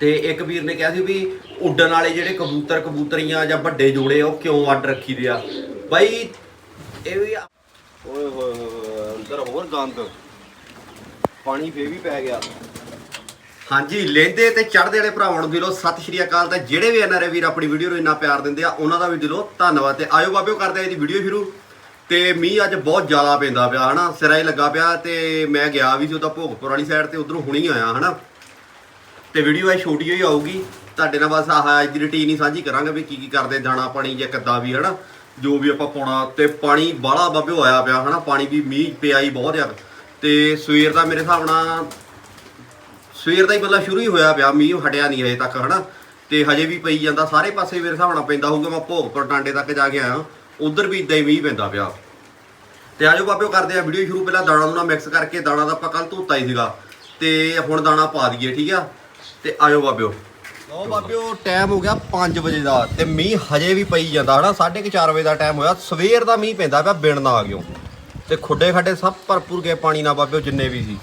ਤੇ ਇੱਕ ਵੀਰ ਨੇ ਕਿਹਾ ਸੀ ਵੀ ਉੱਡਣ ਵਾਲੇ ਜਿਹੜੇ ਕਬੂਤਰ ਕਬੂਤਰੀਆਂ ਜਾਂ ਵੱਡੇ ਜੋੜੇ ਉਹ ਕਿਉਂ ਅੱਡ ਰੱਖੀ ਦੇ ਆ? ਬਾਈ ਇਹ ਵੀ ਓਏ ਹੋਏ ਹੋਏ ਅੰਦਰ ਹੋਰ ਗੰਦ। ਪਾਣੀ ਫੇਰ ਵੀ ਪੈ ਗਿਆ। ਹਾਂਜੀ ਲੈਂਦੇ ਤੇ ਚੜ੍ਹਦੇ ਵਾਲੇ ਭਰਾਵਾਂ ਨੂੰ ਦਿਲੋਂ ਸਤਿ ਸ਼੍ਰੀ ਅਕਾਲ ਤੇ ਜਿਹੜੇ ਵੀ ਐਨਆਰਏ ਵੀਰ ਆਪਣੀ ਵੀਡੀਓ ਨੂੰ ਇੰਨਾ ਪਿਆਰ ਦਿੰਦੇ ਆ ਉਹਨਾਂ ਦਾ ਵੀ ਦਿਲੋਂ ਧੰਨਵਾਦ ਤੇ ਆਇਓ ਬਾਬਿਓ ਕਰਦੇ ਆ ਇਹਦੀ ਵੀਡੀਓ ਸ਼ੁਰੂ। ਤੇ ਮੀਂਹ ਅੱਜ ਬਹੁਤ ਜ਼ਿਆਦਾ ਪੈਂਦਾ ਪਿਆ ਹਨਾ? ਸਿਰਾ ਹੀ ਲੱਗਾ ਪਿਆ ਤੇ ਮੈਂ ਗਿਆ ਵੀ ਸੀ ਉਹਦਾ ਭੋਗਪੁਰ ਵਾਲੀ ਸਾਈਡ ਤੇ ਉਧਰੋਂ ਹੁਣੀ ਆਇਆ ਹਨਾ? ਤੇ ਵੀਡੀਓ ਇਹ ਛੋਟੀ ਹੋਈ ਆਊਗੀ। ਤੁਹਾਡੇ ਨਾਲ ਬਸ ਆਹ ਅੱਜ ਦੀ ਰੁਟੀਨ ਹੀ ਸਾਂਝੀ ਕਰਾਂਗੇ ਵੀ ਕੀ ਕੀ ਕਰਦੇ, ਦਾਣਾ ਪਾਣੀ ਜਾਂ ਕਿੱਦਾਂ ਵੀ, ਹਨਾ? ਜੋ ਵੀ ਆਪਾਂ ਪਾਉਣਾ ਤੇ ਪਾਣੀ ਬਾਹਲਾ ਬਾਬਿਓ ਆਇਆ ਪਿਆ, ਹਨਾ? ਪਾਣੀ ਵੀ ਮੀਂਹ ਪਿਆ ਹੀ ਬਹੁਤ ਆ ਤੇ ਸਵੇਰ ਦਾ ਮੇਰੇ ਹਿਸਾਬ ਨਾਲ ਸਵੇਰ ਦਾ ਹੀ ਬੱਲਾ ਸ਼ੁਰੂ ਹੀ ਹੋਇਆ ਪਿਆ, ਮੀਂਹ ਹਟਿਆ ਨਹੀਂ ਹਜੇ ਤੱਕ, ਹਨਾ? ਤੇ ਹਜੇ ਵੀ ਪਈ ਜਾਂਦਾ, ਸਾਰੇ ਪਾਸੇ ਮੇਰੇ ਹਿਸਾਬ ਨਾਲ ਪੈਂਦਾ ਹੋਊਗਾ। ਮੈਂ ਭੋਗਪੁਰ ਟਾਂਡੇ ਤੱਕ ਜਾ ਕੇ ਆਇਆ, ਉਧਰ ਵੀ ਇਦਾਂ ਹੀ ਮੀਂਹ ਪੈਂਦਾ ਪਿਆ। ਤੇ ਆਜੋ ਬਾਬਿਓ ਕਰਦੇ ਆ ਵੀਡੀਓ ਸ਼ੁਰੂ। ਪਹਿਲਾਂ ਦਾਣਾ ਨੂੰ ਨਾ ਮਿਕਸ ਕਰਕੇ, ਦਾਣਾ ਦਾ ਆਪਾਂ ਕੱਲ ਧੋਤਾ ਹੀ ਸੀਗਾ। ਤੇ ਹੁਣ ਦਾਣਾ ਪਾ ਦਈਏ, ਠੀਕ ਆ? ਤੇ ਆਇਓ ਬਾਬਿਓ। ਲੋ ਬਾਬਿਓ ਟਾਈਮ ਹੋ ਗਿਆ 5 ਵਜੇ ਦਾ ਤੇ ਮੀਂਹ ਹਜੇ ਵੀ ਪਈ ਜਾਂਦਾ, ਹਨਾ? 4:30 ਵਜੇ ਦਾ ਟਾਈਮ ਹੋਇਆ, ਸਵੇਰ ਦਾ ਮੀਂਹ ਪੈਂਦਾ ਪਿਆ ਬਿਣ ਨਾ ਆ ਗਿਓ ਤੇ ਖੁੱਡੇ ਖੱਡੇ ਸਭ ਭਰਪੂਰ ਗਏ ਪਾਣੀ ਨਾਲ ਬਾਬਿਓ, ਜਿੰਨੇ ਵੀ ਸੀ।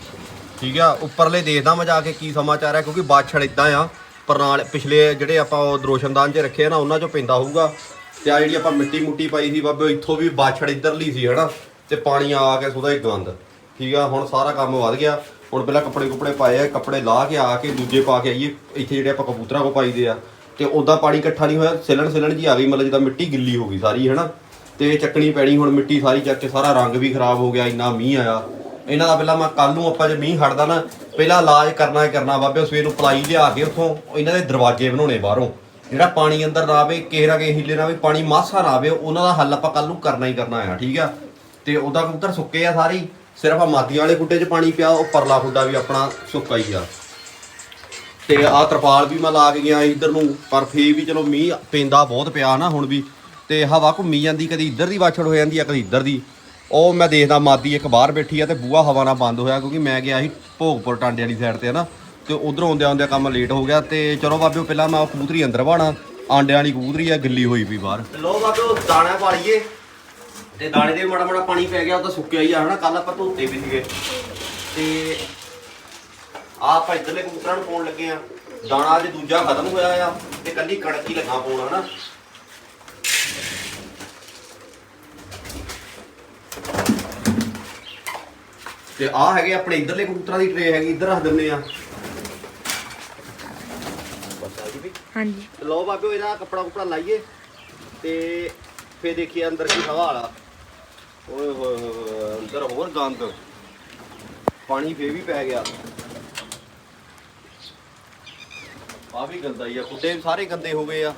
ਠੀਕ ਆ? ਉੱਪਰਲੇ ਦੇਖਦਾ ਮੈਂ ਜਾ ਕੇ ਕੀ ਸਮਾਚਾਰ ਹੈ, ਕਿਉਂਕਿ ਬਾਛੜ ਇਦਾਂ ਆ ਪਰਨਾਲ ਪਿਛਲੇ ਜਿਹੜੇ ਆਪਾਂ ਉਹ ਦਰੋਸ਼ਨਦਾਨ 'ਚ ਰੱਖੇ ਆ ਨਾ, ਉਹਨਾਂ 'ਚੋਂ ਪੈਂਦਾ ਹੋਊਗਾ। ਤੇ ਆ ਜਿਹੜੀ ਆਪਾਂ ਮਿੱਟੀ ਮੁੱਟੀ ਪਾਈ ਸੀ ਬਾਬਿਓ, ਇੱਥੋਂ ਵੀ ਬਾਛੜ ਇੱਧਰਲੀ ਸੀ, ਹਨਾ? ਤੇ ਪਾਣੀ ਆ ਕੇ ਸੁਦਾ ਹੀ ਗੰਦ। ਠੀਕ ਆ? ਹੁਣ ਸਾਰਾ ਕੰਮ ਵੱਧ ਗਿਆ। ਹੁਣ ਪਹਿਲਾਂ ਕੱਪੜੇ ਕੁਪੜੇ ਪਾਏ ਆ, ਕੱਪੜੇ ਲਾ ਕੇ ਆ ਕੇ ਦੂਜੇ ਪਾ ਕੇ ਆਈਏ, ਇੱਥੇ ਜਿਹੜੇ ਆਪਾਂ ਕਬੂਤਰਾਂ ਕੋ ਪਾਈਦੇ ਆ। ਤੇ ਉਦਾਂ ਪਾਣੀ ਇਕੱਠਾ ਨਹੀਂ ਹੋਇਆ, ਸਿਲਣ ਸਿਲਣ ਜੀ ਆ ਗਈ, ਮਤਲਬ ਜਿੱਦਾਂ ਮਿੱਟੀ ਗਿੱਲੀ ਹੋ ਗਈ ਸਾਰੀ, ਹਨਾ? ਤੇ ਚੱਕਣੀ ਪੈਣੀ, ਹੁਣ ਮਿੱਟੀ ਸਾਰੀ ਚੱਕ ਕੇ ਸਾਰਾ ਰੰਗ ਵੀ ਖਰਾਬ ਹੋ ਗਿਆ, ਇੰਨਾ ਮੀਂਹ ਆਇਆ। ਇਹਨਾਂ ਦਾ ਪਹਿਲਾਂ ਮੈਂ ਕੱਲ ਨੂੰ ਆਪਾਂ ਜੇ ਮੀਂਹ ਹਟਦਾ ਨਾ, ਪਹਿਲਾਂ ਇਲਾਜ ਕਰਨਾ ਹੀ ਕਰਨਾ, ਬਾਬੇ ਸਵੇਰ ਨੂੰ ਪਲਾਈ ਲਿਆ ਕੇ ਉੱਥੋਂ ਇਹਨਾਂ ਦੇ ਦਰਵਾਜ਼ੇ ਬਣਾਉਣੇ ਬਾਹਰੋਂ। ਜਿਹੜਾ ਪਾਣੀ ਅੰਦਰ ਨਾ ਆਵੇ, ਕਿਸੇ ਨਾ ਕਿਸੇ ਹਿੱਲੇ ਨਾਲ ਵੀ ਪਾਣੀ ਮਾਸਾ ਨਾ ਆਵੇ, ਉਹਨਾਂ ਦਾ ਹੱਲ ਆਪਾਂ ਕੱਲ ਨੂੰ ਕਰਨਾ ਹੀ ਕਰਨਾ ਆ, ਠੀਕ ਆ? ਤੇ ਉਹਦਾ ਕਬੂਤਰ ਸੁੱਕੇ ਆ ਸਾਰੇ ਸਿਰਫ ਆ ਮਾਦੀਆਂ ਵਾਲੇ ਖੁੱਡੇ 'ਚ ਪਾਣੀ ਪਿਆ, ਉਹ ਪਰਲਾ ਖੁੱਡਾ ਵੀ ਆਪਣਾ ਸੁੱਕਾ ਹੀ ਆ। ਤੇ ਆ ਤਰਪਾਲ ਵੀ ਮੈਂ ਲਾ ਕੇ ਗਿਆ ਇਧਰ ਨੂੰ, ਪਰ ਫੇਰ ਵੀ ਚਲੋ ਮੀਂਹ ਪੈਂਦਾ ਬਹੁਤ ਪਿਆ ਨਾ ਹੁਣ ਵੀ। ਤੇ ਹਵਾ ਘੁੰਮੀ ਜਾਂਦੀ, ਕਦੀ ਇੱਧਰ ਦੀ ਵਾਛੜ ਹੋ ਜਾਂਦੀ ਆ, ਕਦੀ ਇੱਧਰ ਦੀ। ਉਹ ਮੈਂ ਦੇਖਦਾ ਮਾਦੀ ਇੱਕ ਬਾਹਰ ਬੈਠੀ ਆ ਤੇ ਬੂਹਾ ਹਵਾ ਨਾਲ ਬੰਦ ਹੋਇਆ, ਕਿਉਂਕਿ ਮੈਂ ਗਿਆ ਸੀ ਭੋਗਪੁਰ ਟਾਂਡੇ ਵਾਲੀ ਸਾਈਡ ਤੇ ਨਾ। ਤੇ ਉਧਰੋਂ ਆਉਂਦਿਆਂ ਆਉਂਦਿਆਂ ਕੰਮ ਲੇਟ ਹੋ ਗਿਆ ਤੇ ਚਲੋ ਬਾਬਿਓ ਪਹਿਲਾਂ ਮੈਂ ਉਹ ਕਬੂਤਰੀ ਅੰਦਰ ਬਾਣਾ ਆਂਡਿਆਂ ਵਾਲੀ ਕਬੂਤਰੀ ਆ, ਗਿੱਲੀ ਹੋਈ ਵੀ ਬਾਹਰ। ਲੋ ਬਾਬਿਓ ਦਾਣਾ ਪਾ ਲਈਏ ਤੇ ਦਾਣੇ ਦੇ ਮਾੜਾ ਮਾੜਾ ਪਾਣੀ ਪੈ ਗਿਆ ਉਹ ਤਾਂ ਸੁੱਕਿਆ ਹੀ ਆ ਹਨਾ? ਕੱਲ ਆਪਾਂ ਧੋਤੇ ਵੀ ਸੀਗੇ। ਤੇ ਆ ਆਪਾਂ ਇਧਰਲੇ ਕਬੂਤਰਾਂ ਨੂੰ ਪਾਉਣ ਲੱਗੇ ਆ। ਦਾਣਾ ਅੱਜ ਦੂਜਾ ਖਤਮ ਹੋਇਆ ਆ ਤੇ ਕੱਲੀ ਕਣਕ ਹੀ ਲੱਗਾ ਪਾਉਣ ਹਨਾ? ਤੇ ਆ ਹੈਗੇ ਆਪਣੇ ਇਧਰਲੇ ਕਬੂਤਰਾਂ ਦੀ ਟਰੇ ਹੈਗੀ ਇੱਧਰ ਰੱਖ ਦਿੰਨੇ ਆ। ਵੀ ਹਾਂਜੀ। ਲਓ ਬਾਬਿਓ ਇਹਦਾ ਕੱਪੜਾ ਕੁਪੜਾ ਲਾਈਏ ਤੇ ਫੇਰ ਦੇਖੀਏ ਅੰਦਰ ਕੀ ਹਵਾ ਵਾਲਾ ਓਏ ਹੋਏ ਹੋਏ ਹੋਏ, ਅੰਦਰ ਹੋਰ ਗੰਦ। ਪਾਣੀ ਫੇਰ ਵੀ ਪੈ ਗਿਆ। ਆ ਵੀ ਗੰਦਾ ਹੀ ਆ ਖੁੱਡੇ ਸਾਰੇ ਗੰਦੇ ਹੋ ਗਏ ਆ।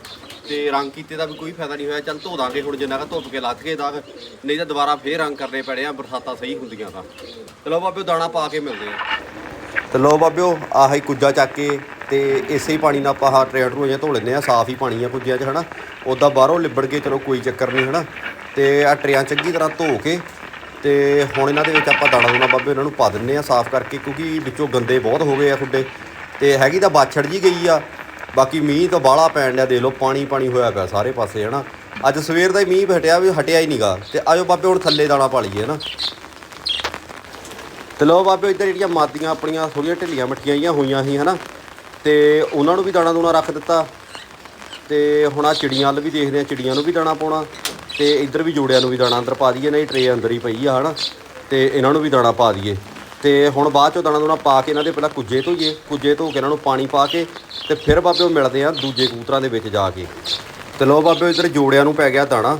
ਤੇ ਰੰਗ ਕੀਤੇ ਦਾ ਵੀ ਕੋਈ ਫਾਇਦਾ ਨਹੀਂ ਹੋਇਆ। ਚੱਲ ਧੋ ਦਾਂਗੇ ਹੁਣ ਜਿੰਨਾ ਕੁ ਧੁੱਪ ਕੇ ਲੱਥ ਗਏ ਦਾਗ। ਨਹੀਂ ਤਾਂ ਦੁਬਾਰਾ ਫੇਰ ਰੰਗ ਕਰਨੇ ਪੈਣੇ ਆ ਬਰਸਾਤਾਂ ਸਹੀ ਹੁੰਦੀਆਂ ਤਾਂ। ਚਲੋ ਬਾਬੇ ਦਾਣਾ ਪਾ ਕੇ ਮਿਲਦੇ ਆ। ਤੇ ਲੋ ਬਾਬਿਓ ਆਹ ਹੀ ਕੁੱਜਾ ਚੱਕ ਕੇ ਤੇ ਇਸੇ ਹੀ ਪਾਣੀ ਨਾਲ ਆਪਾਂ ਆਹ ਟਰੈਕਟਰ ਨੂੰ ਜਾਂ ਧੋ ਲੈਂਦੇ ਆ ਸਾਫ਼ ਹੀ ਪਾਣੀ ਆ ਕੁੱਜਿਆਂ 'ਚ ਹਨਾ? ਉਦਾਂ ਬਾਹਰੋਂ ਲਿਬੜ ਕੇ ਚਲੋ ਕੋਈ ਚੱਕਰ ਨਹੀਂ ਹਨਾ? ਤੇ ਆ ਟਰਿਆਂ ਚੰਗੀ ਤਰ੍ਹਾਂ ਧੋ ਕੇ ਤੇ ਹੁਣ ਇਹਨਾਂ ਦੇ ਵਿੱਚ ਆਪਾਂ ਦਾਣਾ ਦੂਣਾ ਬਾਬੇ ਇਹਨਾਂ ਨੂੰ ਪਾ ਦਿੰਨੇ ਆ ਸਾਫ਼ ਕਰਕੇ ਕਿਉਂਕਿ ਵਿੱਚੋਂ ਗੰਦੇ ਬਹੁਤ ਹੋ ਗਏ ਆ ਖੁੱਡੇ ਤੇ ਹੈਗੀ ਤਾਂ ਬਾਛੜ ਜੀ ਗਈ ਆ, ਬਾਕੀ ਮੀਂਹ ਤਾਂ ਬਾਹਲਾ ਪੈਣ ਡਿਆ ਦੇ ਲੋ ਪਾਣੀ ਪਾਣੀ ਹੋਇਆ ਪਿਆ ਸਾਰੇ ਪਾਸੇ, ਹਨਾ। ਅੱਜ ਸਵੇਰ ਦਾ ਹੀ ਮੀਂਹ ਹਟਿਆ ਵੀ ਹਟਿਆ ਹੀ ਨਹੀਂਗਾ ਤੇ ਆਜੋ ਬਾਬੇ ਹੁਣ ਥੱਲੇ ਦਾਣਾ ਪਾ ਲਈਏ, ਹਨਾ। ਤੇ ਲੋ ਬਾਬੇ, ਇੱਧਰ ਜਿਹੜੀਆਂ ਮਾਦੀਆਂ ਆਪਣੀਆਂ ਥੋੜੀਆਂ ਢਿੱਲੀਆਂ ਮੱਠੀਆਂ ਜਿਹੀਆਂ ਹੋਈਆਂ ਸੀ, ਹਨਾ। ਤੇ ਉਹਨਾਂ ਨੂੰ ਵੀ ਦਾਣਾ ਦੂਣਾ ਰੱਖ ਦਿੱਤਾ। ਤੇ ਹੁਣ ਆ ਚਿੜੀਆਂ ਵੱਲ ਵੀ ਦੇਖਦੇ ਆ ਚਿੜੀਆਂ ਨੂੰ ਵੀ ਦਾਣਾ ਪਾਉਣਾ। ਤੇ ਇੱਧਰ ਵੀ ਜੋੜਿਆਂ ਨੂੰ ਵੀ ਦਾਣਾ ਅੰਦਰ ਪਾ ਦਈਏ ਨਾ ਇਹ ਟਰੇ ਅੰਦਰ ਹੀ ਪਈ ਆ ਹਨਾ, ਤੇ ਇਹਨਾਂ ਨੂੰ ਵੀ ਦਾਣਾ ਪਾ ਦਈਏ। ਤੇ ਹੁਣ ਬਾਅਦ ਚੋਂ ਦਾਣਾ ਦੂਣਾ ਪਾ ਕੇ ਇਹਨਾਂ ਦੇ ਪਹਿਲਾਂ ਕੁੱਜੇ ਧੋਈਏ, ਕੁੱਜੇ ਧੋ ਕੇ ਇਹਨਾਂ ਨੂੰ ਪਾਣੀ ਪਾ ਕੇ ਤੇ ਫਿਰ ਬਾਬੇ ਉਹ ਮਿਲਦੇ ਆ ਦੂਜੇ ਕਬੂਤਰਾਂ ਦੇ ਵਿੱਚ ਜਾ ਕੇ। ਤੇ ਲੋ ਬਾਬੇ, ਇੱਧਰ ਜੋੜਿਆਂ ਨੂੰ ਪੈ ਗਿਆ ਦਾਣਾ।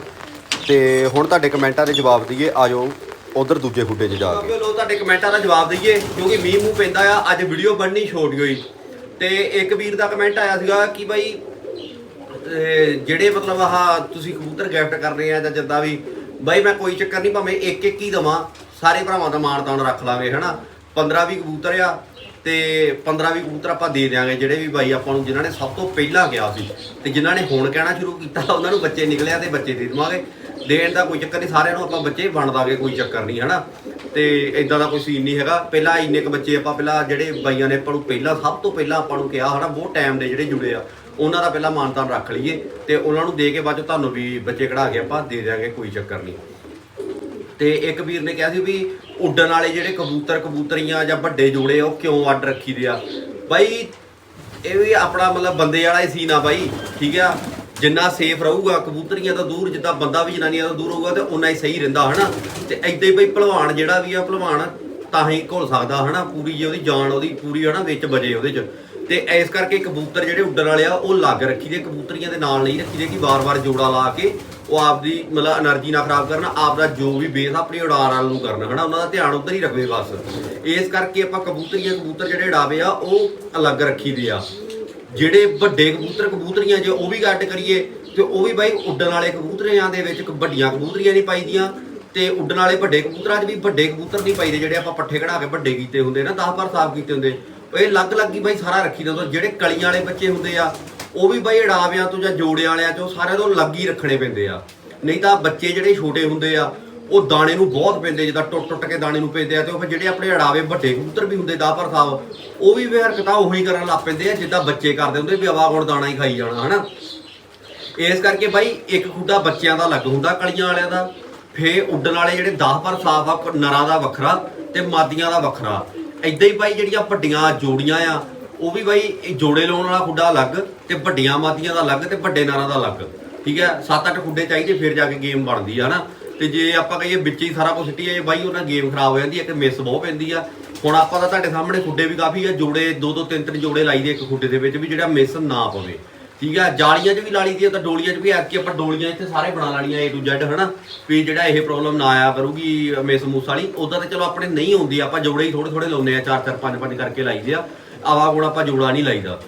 ਤੇ ਹੁਣ ਤੁਹਾਡੇ ਕਮੈਂਟਾਂ ਦੇ ਜਵਾਬ ਦਈਏ, ਆਜੋ ਉਧਰ ਦੂਜੇ ਖੁੱਡੇ 'ਚ ਜਾ ਕੇ। ਲੋ ਤੁਹਾਡੇ ਕਮੈਂਟਾਂ ਦਾ ਜਵਾਬ ਦਈਏ, ਕਿਉਂਕਿ ਮੀਂਹ ਮੂੰਹ ਪੈਂਦਾ ਆ, ਅੱਜ ਵੀਡੀਓ ਬਣਨੀ ਛੋਟ ਗਈ। ਤੇ ਇੱਕ ਵੀਰ ਦਾ ਕਮੈਂਟ ਆਇਆ ਸੀਗਾ ਕਿ ਬਾਈ ਜਿਹੜੇ ਮਤਲਬ ਆਹ ਤੁਸੀਂ ਕਬੂਤਰ ਗਿਫਟ ਕਰ ਰਹੇ ਆ ਜਾਂ ਜਿੱਦਾਂ ਵੀ, ਬਾਈ ਮੈਂ ਕੋਈ ਚੱਕਰ ਨਹੀਂ, ਭਾਵੇਂ ਇੱਕ ਇੱਕ ਹੀ ਦਵਾਂ, ਸਾਰੇ ਭਰਾਵਾਂ ਦਾ ਮਾਨਦਾਨ ਰੱਖ ਲਾਂਗੇ, ਹਨਾ? 15 20 ਕਬੂਤਰ ਆ ਤੇ 15 20 ਕਬੂਤਰ ਆਪਾਂ ਦੇ ਦਿਆਂਗੇ, ਜਿਹੜੇ ਵੀ ਬਾਈ ਆਪਾਂ ਨੂੰ, ਜਿਨ੍ਹਾਂ ਨੇ ਸਭ ਤੋਂ ਪਹਿਲਾਂ ਕਿਹਾ ਸੀ ਤੇ ਜਿਨ੍ਹਾਂ ਨੇ ਹੁਣ ਕਹਿਣਾ ਸ਼ੁਰੂ ਕੀਤਾ, ਉਹਨਾਂ ਨੂੰ ਬੱਚੇ ਨਿਕਲਿਆ ਤੇ ਬੱਚੇ ਦੇ ਦੇਵਾਂਗੇ। ਦੇਣ ਦਾ ਕੋਈ ਚੱਕਰ ਨਹੀਂ, ਸਾਰਿਆਂ ਨੂੰ ਆਪਾਂ ਬੱਚੇ ਵੰਡ ਦਾਂਗੇ, ਕੋਈ ਚੱਕਰ ਨਹੀਂ, ਹਨਾ? ਤੇ ਇਦਾਂ ਦਾ ਕੋਈ ਸੀਨ ਨਹੀਂ ਹੈਗਾ। ਪਹਿਲਾਂ ਇੰਨੇ ਕ ਬੱਚੇ ਆਪਾਂ, ਪਹਿਲਾਂ ਜਿਹੜੇ ਬਾਈਆਂ ਨੇ ਆਪਾਂ ਨੂੰ ਪਹਿਲਾਂ, ਸਭ ਤੋਂ ਪਹਿਲਾਂ ਆਪਾਂ ਨੂੰ ਕਿਹਾ, ਹਨਾ, ਬਹੁਤ ਟਾਈਮ ਦੇ ਜਿਹੜੇ ਜੁੜੇ ਆ ਉਹਨਾਂ ਦਾ ਪਹਿਲਾਂ ਮਾਨਤਾਨ ਰੱਖ ਲਈਏ ਤੇ ਉਹਨਾਂ ਨੂੰ ਦੇ ਕੇ ਬਾਅਦ 'ਚ ਤੁਹਾਨੂੰ ਵੀ ਬੱਚੇ ਕਢਾ ਕੇ ਆਪਾਂ ਦੇ ਦਿਆਂਗੇ ਕੋਈ ਚੱਕਰ ਨਹੀਂ। ਤੇ ਇੱਕ ਵੀਰ ਨੇ ਕਿਹਾ ਸੀ ਵੀ ਉੱਡਣ ਵਾਲੇ ਜਿਹੜੇ ਕਬੂਤਰ ਕਬੂਤਰੀਆਂ ਜਾਂ ਵੱਡੇ ਜੋੜੇ ਆ, ਉਹ ਕਿਉਂ ਅੱਡ ਰੱਖੀ ਦੇ ਆ? ਬਾਈ ਇਹ ਵੀ ਆਪਣਾ ਮਤਲਬ ਬੰਦੇ ਵਾਲਾ ਹੀ ਸੀਨ ਆ ਬਾਈ ਠੀਕ ਆ? ਜਿੰਨਾ ਸੇਫ ਰਹੂਗਾ ਕਬੂਤਰੀਆਂ ਤੋਂ ਦੂਰ ਜਿੱਦਾਂ ਬੰਦਾ ਵੀ ਜਨਾਨੀਆਂ ਤੋਂ ਦੂਰ ਹੋਊਗਾ ਤੇ ਉਨਾ ਹੀ ਸਹੀ ਰਹਿੰਦਾ ਹਨਾ? ਤੇ ਐਦਾਂ ਹੀ ਬਈ ਭਲਵਾਨ ਜਿਹੜਾ ਵੀ ਆ ਭਲਵਾਨ ਤਾਂ ਹੀ ਘੁਲ ਸਕਦਾ ਹਨਾ? ਪੂਰੀ ਜੇ ਉਹਦੀ ਜਾਨ ਉਹਦੀ ਪੂਰੀ ਹਨਾ ਵਿੱਚ ਵਜੇ ਉਹਦੇ ਚ। ਤੇ ਇਸ ਕਰਕੇ ਕਬੂਤਰ ਜਿਹੜੇ ਉੱਡਣ ਵਾਲੇ ਆ, ਉਹ ਲੱਗ ਰੱਖੀ ਦੇ ਕਬੂਤਰੀਆਂ ਦੇ ਨਾਲ ਨਹੀਂ ਰੱਖੀ ਦੇ ਕਿ ਵਾਰ-ਵਾਰ ਜੋੜਾ ਲਾ ਕੇ ਉਹ ਆਪਦੀ ਮਤਲਬ એનર્ਜੀ ਨਾ ਖਰਾਬ ਕਰਨ ਆਪ ਦਾ ਜੋ ਵੀ ਬੇਸ ਆਪਣੀ ਉਡਾਣ ਵਾਲ ਨੂੰ ਕਰਨ, ਹਨਾ? ਉਹਨਾਂ ਦਾ ਧਿਆਨ ਉੱਧਰ ਹੀ ਰੱਖਵੇ ਬਸ। ਇਸ ਕਰਕੇ ਆਪਾਂ ਕਬੂਤਰੀਆਂ, ਕਬੂਤਰ ਜਿਹੜੇ ਉਡਾਵੇ ਆ, ਉਹ ਅਲੱਗ ਰੱਖੀ ਦੇ ਆ। ਜਿਹੜੇ ਵੱਡੇ ਕਬੂਤਰ, ਕਬੂਤਰੀਆਂ ਜੇ ਉਹ ਵੀ ਘੱਟ ਕਰੀਏ, ਤੇ ਉਹ ਵੀ ਬਾਈ ਉੱਡਣ ਵਾਲੇ ਕਬੂਤਰੀਆਂ ਦੇ ਵਿੱਚ ਵੱਡੀਆਂ ਕਬੂਤਰੀਆਂ ਨਹੀਂ ਪਾਈਦੀਆਂ, ਤੇ ਉੱਡਣ ਵਾਲੇ ਵੱਡੇ ਕਬੂਤਰਾਂ 'ਚ ਵੀ ਵੱਡੇ ਕਬੂਤਰ ਨਹੀਂ ਪਾਈਦੇ ਜਿਹੜੇ ਆਪਾਂ ਪੱਠੇ ਕਢਾ ਕੇ ਵੱਡੇ ਕੀਤੇ ਹੁੰਦੇ ਨਾ 10 ਪਰ ਸਾਫ਼ ਕੀਤੇ ਹੁੰਦੇ। ਇਹ ਅਲੱਗ ਅਲੱਗ ਹੀ ਬਾਈ ਸਾਰਾ ਰੱਖੀ ਦਾ ਹੁੰਦਾ ਜਿਹੜੇ ਕਲੀਆਂ ਵਾਲੇ ਬੱਚੇ ਹੁੰਦੇ ਆ, ਉਹ ਵੀ ਬਾਈ ਅੜਾਵਿਆਂ ਤੋਂ ਜਾਂ ਜੋੜਿਆਂ ਵਾਲਿਆਂ ਤੋਂ ਸਾਰਿਆਂ ਤੋਂ ਅਲੱਗ ਹੀ ਰੱਖਣੇ ਪੈਂਦੇ ਆ। ਨਹੀਂ ਤਾਂ ਬੱਚੇ ਜਿਹੜੇ ਛੋਟੇ ਹੁੰਦੇ ਆ, ਉਹ ਦਾਣੇ ਨੂੰ ਬਹੁਤ ਪੈਂਦੇ ਜਿੱਦਾਂ ਟੁੱਟ ਟੁੱਟ ਕੇ ਦਾਣੇ ਨੂੰ ਪੈਂਦੇ ਆ ਤੇ ਉਹ ਫਿਰ ਜਿਹੜੇ ਆਪਣੇ ਅੜਾਵੇ ਵੱਡੇ ਕਬੂਤਰ ਵੀ ਹੁੰਦੇ ਦਾ ਪਰ ਸਾਹਿਬ, ਉਹ ਵੀ ਵੀ ਹਰਕਤਾਂ ਉਹੀ ਕਰਨ ਲੱਗ ਪੈਂਦੇ ਆ, ਜਿੱਦਾਂ ਬੱਚੇ ਕਰਦੇ ਹੁੰਦੇ ਵੀ ਆਵਾ ਹੁਣ ਦਾਣਾ ਹੀ ਖਾਈ ਜਾਣਾ, ਹਨਾ। ਇਸ ਕਰਕੇ ਬਾਈ ਇੱਕ ਖੁੱਡਾ ਬੱਚਿਆਂ ਦਾ ਅਲੱਗ ਹੁੰਦਾ, ਕਲੀਆਂ ਵਾਲਿਆਂ ਦਾ। ਫੇ ਉੱਡਣ ਵਾਲੇ ਜਿਹੜੇ 10 ਪਰ ਸਾਫ਼ ਆ, ਨਰਾਂ ਦਾ ਵੱਖਰਾ ਤੇ ਮਾਦੀਆਂ ਦਾ ਵੱਖਰਾ। ਐਦਾਂ ਹੀ ਬਾਈ ਜਿਹੜੀਆਂ ਵੱਡੀਆਂ ਜੋੜੀਆਂ ਆ, ਉਹ ਵੀ ਬਾਈ ਇਹ ਜੋੜੇ ਲਾਉਣ ਵਾਲਾ ਖੁੱਡਾ ਅਲੱਗ ਤੇ ਵੱਡੀਆਂ ਮਾਦੀਆਂ ਦਾ ਅਲੱਗ ਤੇ ਵੱਡੇ ਨਾਰਾਂ ਦਾ ਅਲੱਗ, ਠੀਕ ਹੈ? 7-8 ਖੁੱਡੇ ਚਾਹੀਦੇ, ਫਿਰ ਜਾ ਕੇ ਗੇਮ ਬਣਦੀ ਆ ਨਾ ਤੇ ਜੇ ਆਪਾਂ ਕਹੀਏ ਵਿੱਚ ਹੀ ਸਾਰਾ ਕੁਝ ਸਿੱਟੀਏ ਬਾਈ ਉਹਨਾਂ ਗੇਮ ਖਰਾਬ ਹੋ ਜਾਂਦੀ ਹੈ ਕਿ ਮਿਸ ਬਹੁਤ ਪੈਂਦੀ ਆ। ਹੁਣ ਆਪਾਂ ਤਾਂ ਤੁਹਾਡੇ ਸਾਹਮਣੇ ਖੁੱਡੇ ਵੀ ਕਾਫੀ ਆ, ਜੋੜੇ ਦੋ ਦੋ ਤਿੰਨ ਤਿੰਨ ਜੋੜੇ ਲਾਈਦੇ ਇੱਕ ਖੁੱਡੇ ਦੇ ਵਿੱਚ ਵੀ ਜਿਹੜਾ ਮਿਸ ਨਾ ਪਵੇ। ਠੀਕ ਆ, ਜਾਲੀਆਂ 'ਚ ਵੀ ਲਾ ਲਈ ਦੀ ਆ, ਤਾਂ ਡੋਲੀਆਂ 'ਚ ਵੀ ਐਤਕੀ ਆਪਾਂ ਡੋਲੀਆਂ ਇੱਥੇ ਸਾਰੇ ਬਣਾ ਲੈਣੀਆਂ A to Z, ਹਨਾ? ਵੀ ਜਿਹੜਾ ਇਹ ਪ੍ਰੋਬਲਮ ਨਾ ਆਇਆ ਕਰੂਗੀ ਮੇਸ ਮੂਸ ਵਾਲੀ ਉਦਾਂ ਤਾਂ ਚਲੋ ਆਪਣੇ ਨਹੀਂ ਹੁੰਦੀ ਆਪਾਂ ਜੋੜੇ ਹੀ ਥੋੜੇ ਥੋੜੇ ਲਾਉਂਦੇ ਆ, ਚਾਰ ਚਾਰ ਪੰਜ ਪੰਜ ਕਰਕੇ ਲਾਈਦੇ ਆ। ਆਵਾ ਕੋਲ ਆਪਾਂ ਜੋੜਾ ਨਹੀਂ ਲਾਈਦਾ।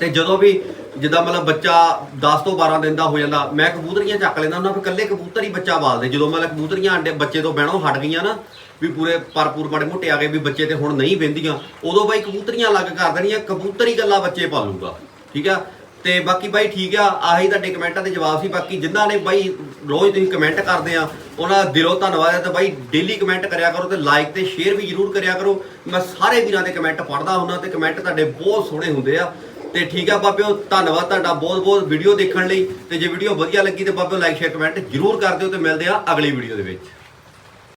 ਤੇ ਜਦੋਂ ਵੀ ਜਿੱਦਾਂ ਮਤਲਬ ਬੱਚਾ 10 ਤੋਂ 12 ਦਿਨ ਦਾ ਹੋ ਜਾਂਦਾ, ਮੈਂ ਕਬੂਤਰੀਆਂ ਚੱਕ ਲੈਂਦਾ ਉਹਨਾਂ ਫਿਰ ਇਕੱਲੇ ਕਬੂਤਰ ਹੀ ਬੱਚਾ ਪਾਲਦੇ ਜਦੋਂ ਮਤਲਬ ਕਬੂਤਰੀਆਂ ਆਂਡੇ ਬੱਚੇ ਤੋਂ ਬਹਿਣੋਂ ਹਟ ਗਈਆਂ ਨਾ, ਵੀ ਪੂਰੇ ਪਰਪੂਰ ਮਾੜੇ ਮੋਟੇ ਆ ਗਏ, ਵੀ ਬੱਚੇ ਤੇ ਹੁਣ ਨਹੀਂ ਬਹਿੰਦੀਆਂ, ਉਦੋਂ ਬਾਈ ਕਬੂਤਰੀਆਂ ਅਲੱਗ ਕਰ ਦੇਣੀਆਂ, ਕਬੂਤਰ ਹੀ ਇਕੱਲਾ ਬੱਚੇ ਪਾਲੂਗਾ, ਠੀਕ ਆ? ਤੇ ਬਾਕੀ ਬਾਈ ਠੀਕ ਆ, ਆਹੀ ਤੁਹਾਡੇ ਕਮੈਂਟਾਂ ਦੇ ਜਵਾਬ ਸੀ। ਬਾਕੀ ਜਿਨ੍ਹਾਂ ਨੇ ਬਾਈ ਰੋਜ਼ ਤੁਸੀਂ ਕਮੈਂਟ ਕਰਦੇ ਆ, ਉਹਨਾਂ ਦਾ ਦਿਲੋਂ ਧੰਨਵਾਦ ਹੈ। ਤੇ ਬਾਈ ਡੇਲੀ ਕਮੈਂਟ ਕਰਿਆ ਕਰੋ ਤੇ ਲਾਈਕ ਤੇ ਸ਼ੇਅਰ ਵੀ ਜਰੂਰ ਕਰਿਆ ਕਰੋ। ਮੈਂ ਸਾਰੇ ਵੀਰਾਂ ਦੇ ਕਮੈਂਟ ਪੜ੍ਹਦਾ ਹੁੰਦਾ ਤੇ ਕਮੈਂਟ ਤੁਹਾਡੇ ਬਹੁਤ ਸੋਹਣੇ ਹੁੰਦੇ ਆ। ਤੇ ਠੀਕ ਆ ਬਾਬਿਓ, ਧੰਨਵਾਦ ਤੁਹਾਡਾ ਬਹੁਤ ਬਹੁਤ ਵੀਡੀਓ ਦੇਖਣ ਲਈ। ਤੇ ਜੇ ਵੀਡੀਓ ਵਧੀਆ ਲੱਗੀ ਤੇ ਬਾਬਿਓ ਲਾਈਕ ਸ਼ੇਅਰ ਕਮੈਂਟ ਜਰੂਰ ਕਰ ਦਿਓ ਤੇ ਮਿਲਦੇ ਆ ਅਗਲੀ ਵੀਡੀਓ ਦੇ ਵਿੱਚ।